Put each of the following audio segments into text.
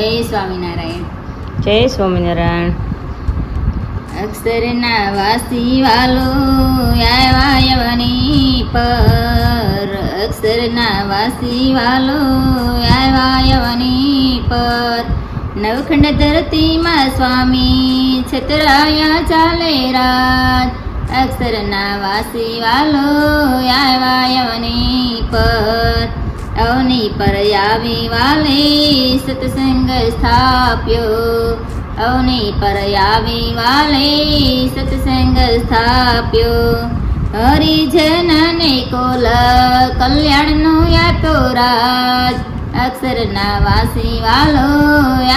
જય સ્વામિનારાયણ. જય સ્વામિનારાયણ. અક્ષરના વાસી વાલો આવ્યા યવની પર. અક્ષરના વાસી વાલો આવ્યા યવની પર. નવખંડ ધરતીમાં સ્વામી છતરાયા ચાલે રાત અક્ષરના વાસી વાલો આવ્યા યવની પર. અવની પર આવી વાલે સત્સંગ સ્થાપ્યો. અવની પર આવી વાલે સત્સંગ સ્થાપ્યો. હરિજનને કોલ કલ્યાણનો યાતો રાજ. અક્ષરના વાસી વાલો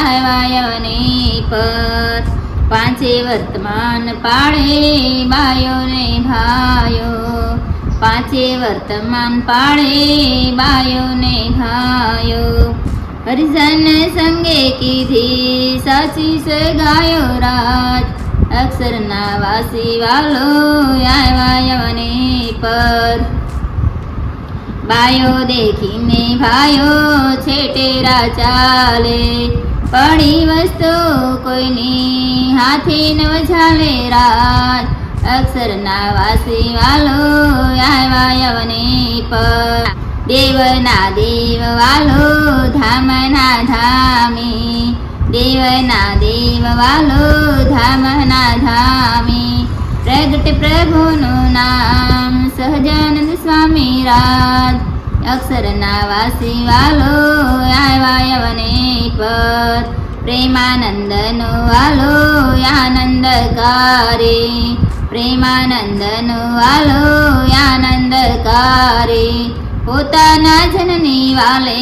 આવ્યાયવની પર પાંચે વર્તમાન પાળે બાયોને ભાયો. પાંચે વર્તમાન પાળે, બાયોને ખાયો હરિજન સંગે કીધી, સાચી ગાયો રાજ. અક્ષરના વાસી વાલો આવ્યા યવને પર. બાયો દેખીને ભાયો છેટેરા ચાલે પડી વસ્તુ કોઈની હાથે ન વજાલે રાજ. અક્ષરના વાસી વાલો આવ્યા યવને પર. દેવના દેવ વાલો ધામના ધામી. દેવના દેવ વાલો ધામના ધામી. પ્રગટ પ્રભુનું નામ સહજાનંદ સ્વામી રાજ. અક્ષરના વાસી વાલો આવ્યા યવને પર. પ્રેમાનંદનો વાલો આનંદકારી પ્રેમાનંદનો વાલો આનંદકારી પોતાના જનની વાલે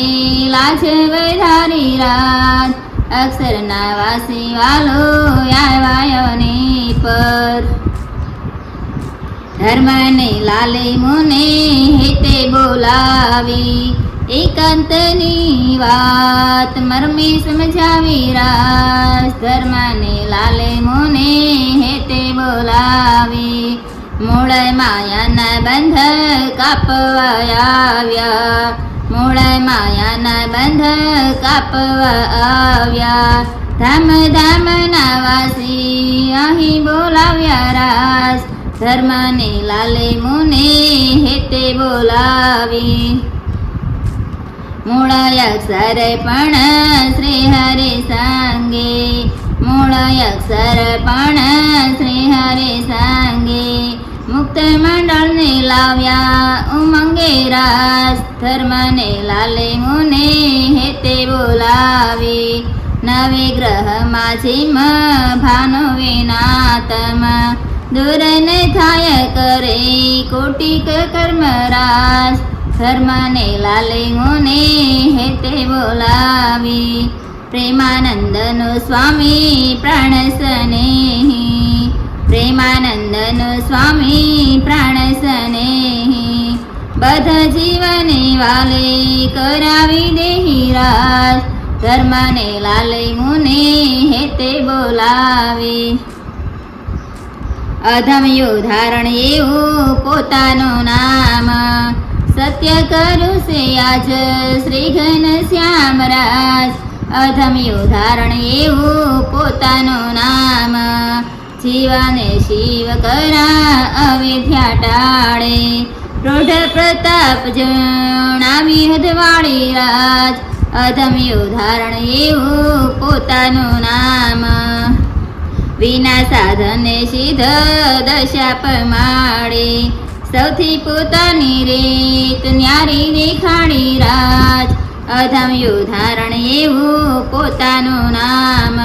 લાજ વધારી રાત અક્ષરના વાસી વાલો આવ્યાયોની પર ધર્મને લાલે મુને હેતે બોલાવી એકાંતની વાત મરમે સમજાવી રાસ. ધર્મને લાલે મુને હેતે બોલાવી. મૂળ માયાના બંધ કાપવા આવ્યા. મૂળ માયાના બંધ કાપવા આવ્યા. ધામ ધામના વાસી અહીં બોલાવ્યા રાસ. ધર્મને લાલે મુને હેતે બોલાવી. મૂળ પણ શ્રી હરે સાંગે મૂળ પણ શ્રી હરે સાંગે. મુક્ત મંડળને લાવ્યા ઉમંગે રાસ ધર્મને લાલે મુને હેતે બોલાવી. નવે ગ્રહમાં જેમ ભાનો વિનાતમ. દૂર ને થાય કરે કોટિક કર્મ ધર્મને લાલે મુને હેતે બોલાવી. પ્રેમાનંદનો સ્વામી પ્રાણ સ્નેહી પ્રેમાનંદનો સ્વામી પ્રાણ સ્નેહી બધા જીવને વાલે કરાવી દેહી રાજ. ધર્મને લાલે મુને હેતે બોલાવી. અધમ્યો ધારણ એવું પોતાનું નામ. સત્ય કરું છે આજ શ્રી ઘન શ્યામ રાજ. અધમ્યું ધારણ એવું પોતાનું નામ. જીવાને શિવ કરા અવિધ્યા ટાળે. પ્રૌઢ પ્રતાપ જણાવી હદવાળી રાજ. અધમ્યુ ધારણ એવું પોતાનું નામ. વિના સાધને સિદ્ધ દશા પમાડે સૌથી પોતાની રીત ન્યારી દેખાડી રાજ. અધમ્યું ધારણ એવું પોતાનું નામ.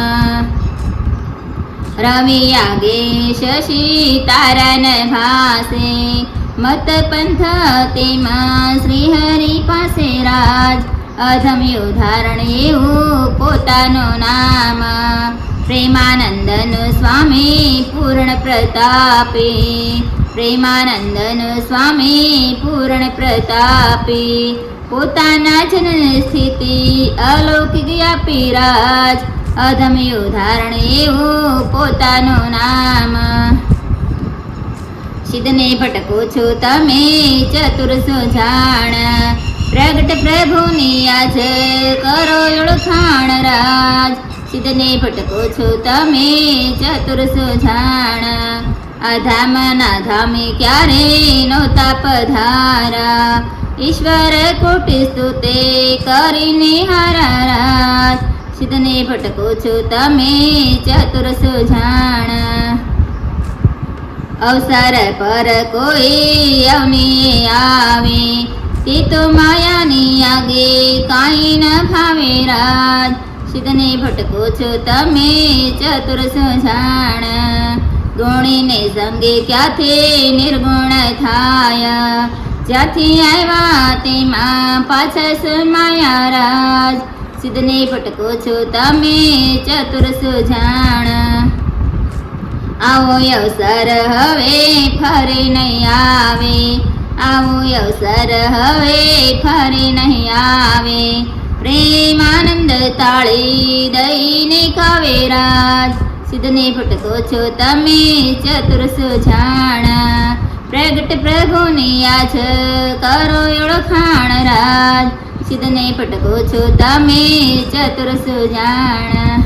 રમી આગે શશી તારન ભાસે, મત પંથ તેમાં શ્રીહરિ પાસે રાજ. અધમ્યું ધારણ એવું પોતાનું નામ. પ્રેમાનંદનું સ્વામી પૂર્ણ પ્રતાપી પ્રેમાનંદનો સ્વામી પૂર્ણ પ્રતાપી, પોતાના જન સ્થિતિ અલૌકિક આપી રાજ. અધમ્યું ધારણ એવું પોતાનું નામ. સિદ્ધને ભટકો છો તમે ચતુરસો જાણ પ્રગટ પ્રભુની આજ કરો ઓળખાણ રાજ. સિદ્ધને ભટકો છો તમે ચતુર સુજાણ. આ ધામના ધામે ક્યારે નહોતા પધારા ઈશ્વર કોટી સ્તુતે કરીને હારા રાજ સિદ્ધને ભટકો છો તમે ચતુર સુજાણ. અવસર પર કોઈ અવની આવે. તે તો માયાની આગે કાંઈ ન ભાવે રાજ. સિદ્ધને ભટકો છો તમે ચતુર સુજાણ. ગુણીને સંગે ક્યાંથી નિર્ગુણ થાય? જ્યાંથી આવ્યા તેમાં પાછા સમાયા રાજ. સિદ્ધને ફટકો છો તમે ચતુર સુજાણ આવો અવસર હવે ફરી નહીં આવે. આવો અવસર હવે ફરી નહીં આવે. પ્રેમાનંદ તાળી દઈને કાવે રાજ. સિદ્ધને ભટકો છો તમે ચતુર સુજાણ. પ્રગટ પ્રભુને આજ કરો ઓળખાણ રાજ. સિદ્ધને ભટકો છો તમે ચતુર જાણા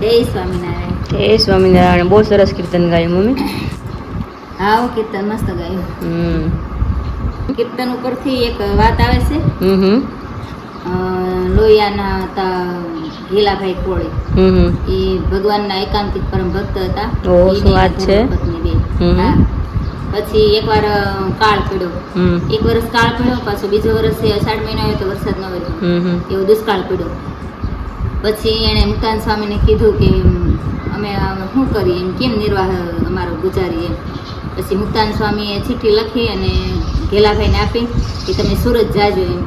જય સ્વામિનારાયણ. જય સ્વામિનારાયણ બહુ સરસ કીર્તન ગાયું મમ્મી. આવો કીર્તન મસ્ત ગાયું. હમ. કીર્તન ઉપરથી એક વાત આવે છે. હમ હમ. લોહિયાના હતા ગીલાભાઈ કોળી. એ ભગવાનના એકાંતિક પરમ ભક્ત હતા. ઓહો, શું વાત છે? ધર્મપત્ની બે. પછી એકવાર કાળ પડ્યો. એક વર્ષ કાળ પડ્યો પાછો બીજો વર્ષ અષાઢ મહિનો આવ્યો તો વરસાદ ન આવ્યો એવો દુષ્કાળ પડ્યો. પછી એણે મુક્તાન સ્વામીને કીધું કે અમે શું કરીએ એમ કેમ નિર્વાહ અમારો ગુજારીએ પછી મુક્તાન સ્વામીએ ચિઠ્ઠી લખી અને ઘેલાભાઈને આપી કે તમે સુરત જાજો એમ.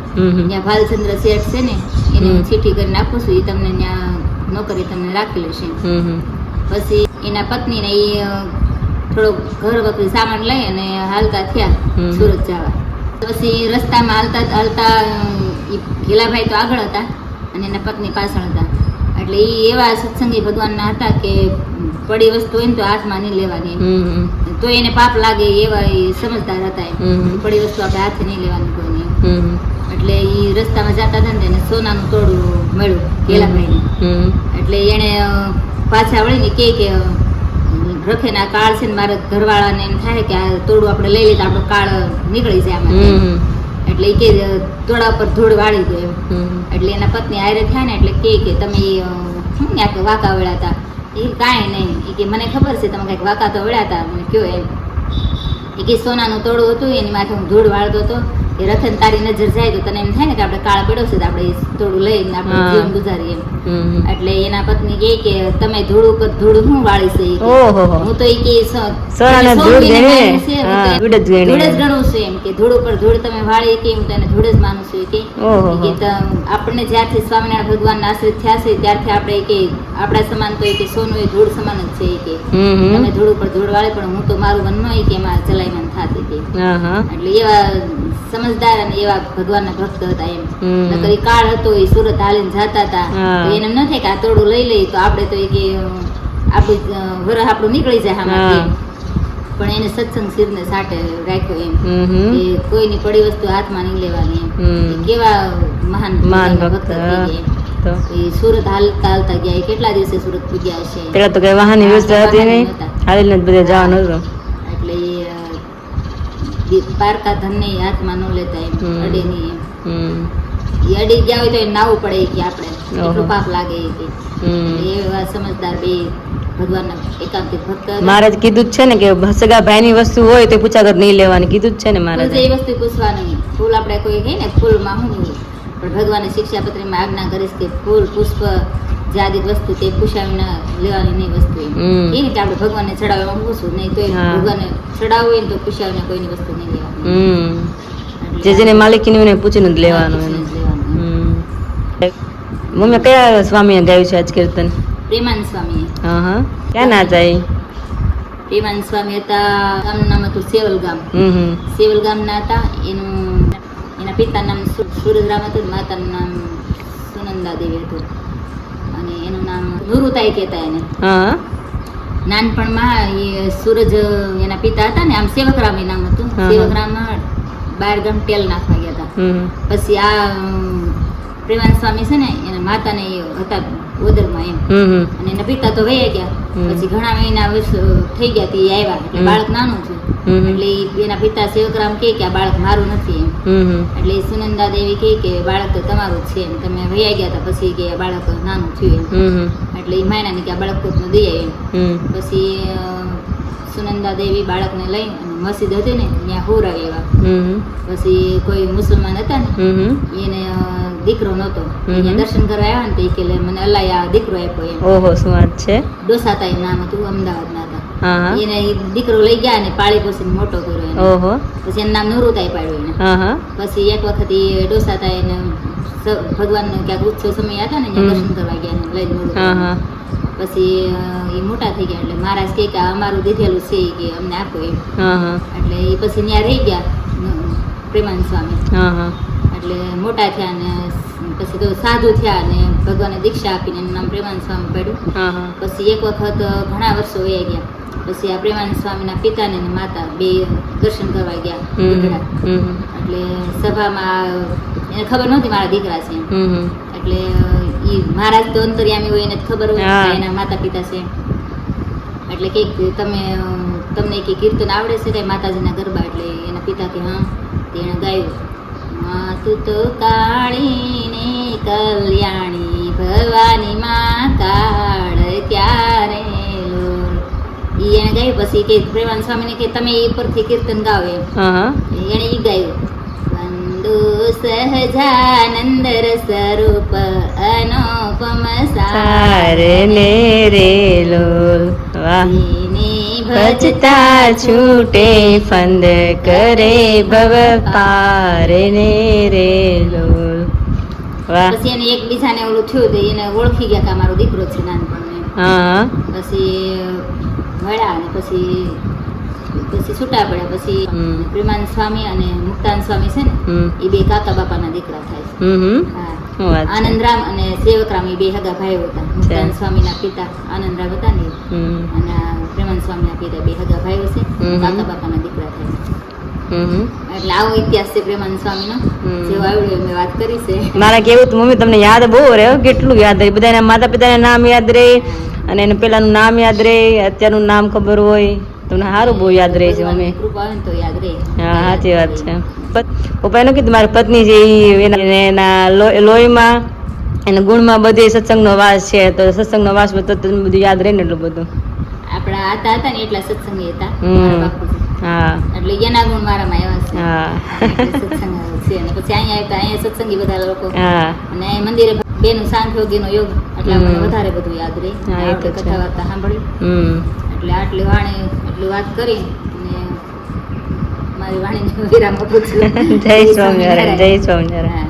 ત્યાં ભાલચંદ્ર શેઠ છે ને એને હું. ચિઠ્ઠી કરીને આપું છું એ તમને ત્યાં નોકરી તમને રાખી લેશે. પછી એના પત્નીને એ થોડો ઘર વખતે સામાન લઈ અને હાલતા થયા સુરત જવા. પછી રસ્તામાં હાલતા હાલતા એ ઘેલાભાઈ તો આગળ હતા અને એના પત્ની પાછળ હતા. એટલે એ એવા સત્સંગી ભગવાનના હતા કે પડી વસ્તુ હોય ને તો હાથમાં નહીં લેવાની. તો એને પાપ લાગે એવા એ સમજદાર હતા. પડી વસ્તુ આપણે હાથે નહીં લેવાની કોઈને. એટલે એ રસ્તામાં જતા હતા ને એને સોનાનું તોડું મળ્યું ઘેલાભાઈને હમ. એટલે અ, પાછા વળીને કહે કે અ, રખેના કાળ છે ને મારા ઘરવાળાને એમ થાય કે આ તોડું આપણે લઈ તો આપણો કાળ નીકળી જાય આમાંથી એટલે એ કે તોડા પર ધૂળ વાળી ગયો એમ. એટલે એના પત્ની આયરે થાય ને એટલે કે કે તમે શું ને આ વાંકા વળ્યા હતા એ કાંઈ નહીં. એ કે મને ખબર છે તમે કંઈક વાંકા તો વળ્યા હતા મને કયો એમ. એ કે સોનાનું તોડું હતું એની માથે હું ધૂળ વાળતો હતો. એ રખન તારી નજર જાય તો તને એમ થાય ને કે આપણે કાળ પડ્યો છે આપણે થોડું લઈને આપણે જીવન ગુજારીએ એટલે એના પત્ની કહે કે તમે ધૂળ ઉપર ધૂળ હું વાળી છે? કે. હો. તો એ કે સોનાને ધૂળ જ. ગણું છું? એમ કે ધૂળ ઉપર ધૂળ તમે વાળી કે હું તને ધૂળ જ માનું છું કે. કે આપણને જ્યારથી સ્વામિનારાયણ ભગવાનના આશ્રિત થયા છે ત્યારથી આપણે કે આપણા સમાન તો એ કે સોનું એ ધૂળ સમાન જ છે કે. તમે ધૂળ ઉપર ધૂળ વાળે પણ હું તો મારું મન ઈ કે એમાં મન થાતી કે. એટલે એવા સમજદાર અને એવા ભગવાનના ભક્ત હતા એમ. નકર કાળ હતો એ સુરત હાલીને જતા હતા એને ન થાય કે આ તોડું લઈ લઈ તો આપણે તો કે આપણું વરહ આપણું નીકળી જાય આમાંથી. પણ એને સત્સંગ શિરને સાટે રાખ્યો એમ. કે કોઈની પડી વસ્તુ હાથમાં નહીં લેવાની એમ. કેવા મહાન મહાન ભક્ત. તો. એ સુરત હાલતા હાલતા ગયા. કેટલા દિવસે સુરત પૂજ્યા હશે? પેલા તો કઈ વાહનની વ્યવસ્થા હતી નહીં. હાલીને બધે જવાનું હતું. ધનને ઈ હાથમાં ન લેતા એમ. અડે નહીં એમ. એ અડી ગયા હોય તો એ નાવું પડે કે આપણે. એટલું પાપ લાગે એ કે. એવા સમજદાર બે. મહારાજ કીધું જ છે ને કે સગા ભાઈની વસ્તુ હોય તો પૂછાગર નહીં લેવાની. કીધું જ છે ને મહારાજ. એ વસ્તુ પૂછવાની ફૂલ આપણે કોઈ કહીએ ને ફૂલમાં હું પણ ભગવાનની શિક્ષાપત્રીમાં આજ્ઞા કરીશ કે ફૂલ પુષ્પ જે આદિક વસ્તુ તે પૂછાવી ના લેવાની નહીં વસ્તુ એ રીતે આપણે ભગવાનને ચડાવવા પૂછવું નહીં તો. ભગવાનને ચડાવવું હોય તો ને કોઈની વસ્તુ નહીં લેવાની. હમ. જે જેને માલિકીની હોય પૂછીને જ લેવાનું હા, એનું. પૂછીને જ લેવાનું. મમ્મી કયા સ્વામીએ ગાયું છે આજ કીર્તન પ્રેમાન સ્વામી હા હા. ક્યાં ના જાય? પ્રેમાન સ્વામી હતા ગામનું નામ હતું સેવલ ગામ. સેવલ ગામના હતા. એનું એના પિતા નામ સુરજરામ હતું માતાનું નામ સુનંદા દેવી હતું. એનું નામ નુરુતાઈ કહેતા એને. હા. નાનપણમાં એ સૂરજ એના પિતા હતા ને આમ સેવકરામ એ નામ હતું. સેવકરામમાં બાર ગામ તેલ નાખવા ગયા હતા. પછી આ પ્રેમાન સ્વામી છે ને એના માતાને એ હતા ઓદરમાં એમ. અને એના પિતા તો વહી ગયા. પછી ઘણા મહિના થઈ ગયા તે આવ્યા. એટલે બાળક નાનું છે. એટલે એના પિતા સેવકરામ કે આ બાળક મારું નથી એટલે સુનંદા દેવી કહે કે બાળક તો તમારું છે તમે વૈયા ગયા હતા પછી કે બાળક નાનું થયું એટલે એ માયનાને કે બાળક કોકનું દઈ આવે પછી સુનંદા દેવી બાળકને લઈ અને મસ્જિદ હતી ને ત્યાં હોરા એવા. પછી કોઈ મુસલમાન હતા ને એને દીકરો નહોતો. હમ. દર્શન કરવા આવ્યા ને તો એ કે લે મને અલ્લાહ આ દીકરો આપ્યો એમ. ઓહો શું વાત છે? ડોસાતા નામ હતું અમદાવાદના એને દીકરો લઈ ગયા ને પાળી પોસી મોટો કર્યો ઓહો. પછી એનું નામ નુરુતાઈ પાડ્યું એને. પછી એક વખત એ થાય એને ભગવાન નો ક્યાંક ઉત્સવ સમય હતા ને દર્શન કરવા ગયા ને લઈને હા પછી એ મોટા થઈ ગયા એટલે મહારાજ કે કે અમારું દીધેલું છે કે અમને આપો એમ. એટલે એ પછી ત્યાં રહી ગયા પ્રેમાન પ્રેમાનંદ સ્વામી. એટલે મોટા થયા ને પછી તો સાધુ થયા ને ભગવાને દીક્ષા આપીને એનું નામ પ્રેમાનંદ સ્વામી પડ્યું. પછી એક વખત ઘણા વર્ષો વયા ગયા. પછી આ પ્રેમાનંદ સ્વામીના પિતાને ને માતા બે દર્શન કરવા ગયા એટલે સભામાં એને ખબર નહોતી મારા દીકરા છે. એટલે ઈ મહારાજ તો અંતર્યામી હોય એને ખબર હોય એના માતા પિતા છે. એટલે કે તમે તમને કે કીર્તન આવડે છે કઈ માતાજીના ગરબા? એટલે એના પિતા કે હા. તેણે ગાયું તું તો કાળી ને કલ્યાણી ભવાની માં ગાયું પછી કે પ્રેમાન સ્વામીને કે તમે એ પરથી કીર્તન ગાવ. એમ એણે ઈ ગાયું. સહજાનંદ સ્વરૂપ અનુપમ સારે ને રે ભજતા છૂટે ફંદ કરે ભવ પારે ને રે પછી એને એકબીજાને ઓલું થયું તો એને ઓળખી ગયા કે મારો દીકરો છે નાનપણ. હા. પછી વડા અને પછી પછી છૂટા પડ્યા. પછી પ્રેમાન સ્વામી અને મુક્તાન સ્વામી છે ને એ બે કાકા બાપાના દીકરા થાય આનંદરામ અને સેવકરામ એ બે હગા ભાઈઓ હતા. મુક્તાનંદ સ્વામીના પિતા આનંદરામ હતા ને. અને પ્રેમાન સ્વામીના પિતા બે હગા ભાઈઓ છે. કાકા બાપાના દીકરા થાય એટલે આવો ઇતિહાસ છે પ્રેમાનંદ સ્વામીનો. હમ. જેવો આવડ્યો મેં વાત કરી છે. મારા કેવું તો મમ્મી તમને યાદ બહુ રહે કેટલું યાદ રહે. બધાના માતા પિતાના નામ યાદ રહે અને એને પેલાનું નામ યાદ રહે અત્યારનું નામ ખબર હોય. તમને સારું બહુ યાદ રહે છે મમ્મી. તો યાદ રહે. હા સાચી વાત છે. એનું કીધું મારી પત્ની છે ઈ એના લોહીમાં એના ગુણમાં બધે સત્સંગનો વાસ છે તો સત્સંગનો વાસ બધો બધું યાદ રહે ને એટલું બધું. આપણા હતા હતા ને એટલા સત્સંગી હતા. હા. એટલે એના ગુણ મારામાં આવ્યા છે. હા. સત્સંગ છે. અને પછી અહીંયા આવ્યા અહીંયા સત્સંગી બધા લોકો. હા. અને મંદિરે બેનું શાંત યોગીનો યોગ. એટલે આપણે વધારે બધું યાદ રહે. હા. કથા વાર્તા સાંભળી હમ. એટલે આટલી વાણી એટલી વાત કરી અને મારી વાણી વિરામ આપું છું. જય સ્વામિનારાયણ જય સ્વામિનારાયણ.